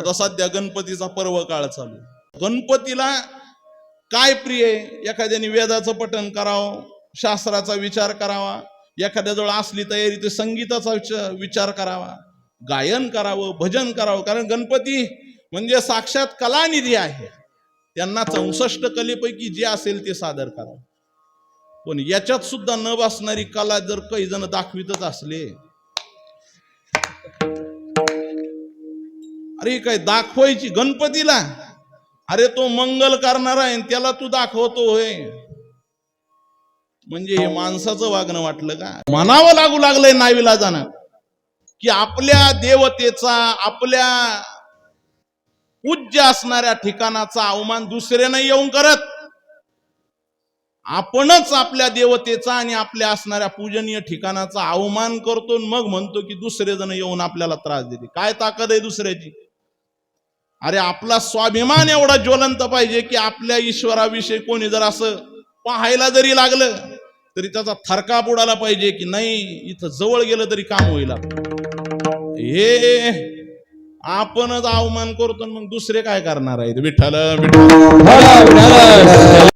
आता सध्या गणपतीचा पर्व काळ चालू गणपतीला काय प्रिय आहे? एखाद्याने वेदाचं पठण करावं शास्त्राचा विचार करावा एखाद्याजवळ असली तयारी ते संगीताचा विचार करावा गायन करावं भजन करावं. कारण गणपती म्हणजे साक्षात कलानिधी आहे. त्यांना चौसष्ट कलेपैकी जे असेल ते सादर करावं. पण याच्यात सुद्धा न बसणारी कला जर काही जण दाखवितच असले अरे काय दाखवायची गणपतीला? अरे तो मंगल करणार आहे त्याला तू दाखवतो होय. म्हणजे हे माणसाचं वागणं वाटलं का? म्हणावं लागू लागलंय नावीला जाणं. की आपल्या देवतेचा आपल्या पूज्य असणाऱ्या ठिकाणाचा अवमान दुसऱ्यानं येऊन करत आपणच आपल्या देवतेचा आणि आपल्या असणाऱ्या पूजनीय ठिकाणाचा अवमान करतो मग म्हणतो की दुसरे जण येऊन आपल्याला त्रास देते काय ताकद आहे दुसऱ्याची? अरे आपला स्वाभिमान एवढा ज्वलंत पाहिजे की आपल्या ईश्वराविषयी कोणी जर असं पाहायला जरी लागलं तरी त्याचा थरकाप उडाला पाहिजे की नाही इथं जवळ गेलं तरी काम होईल हे आपणच अवमान करतो आणि मग दुसरे काय करणार आहेत? विठ्ठल विठ्ठल.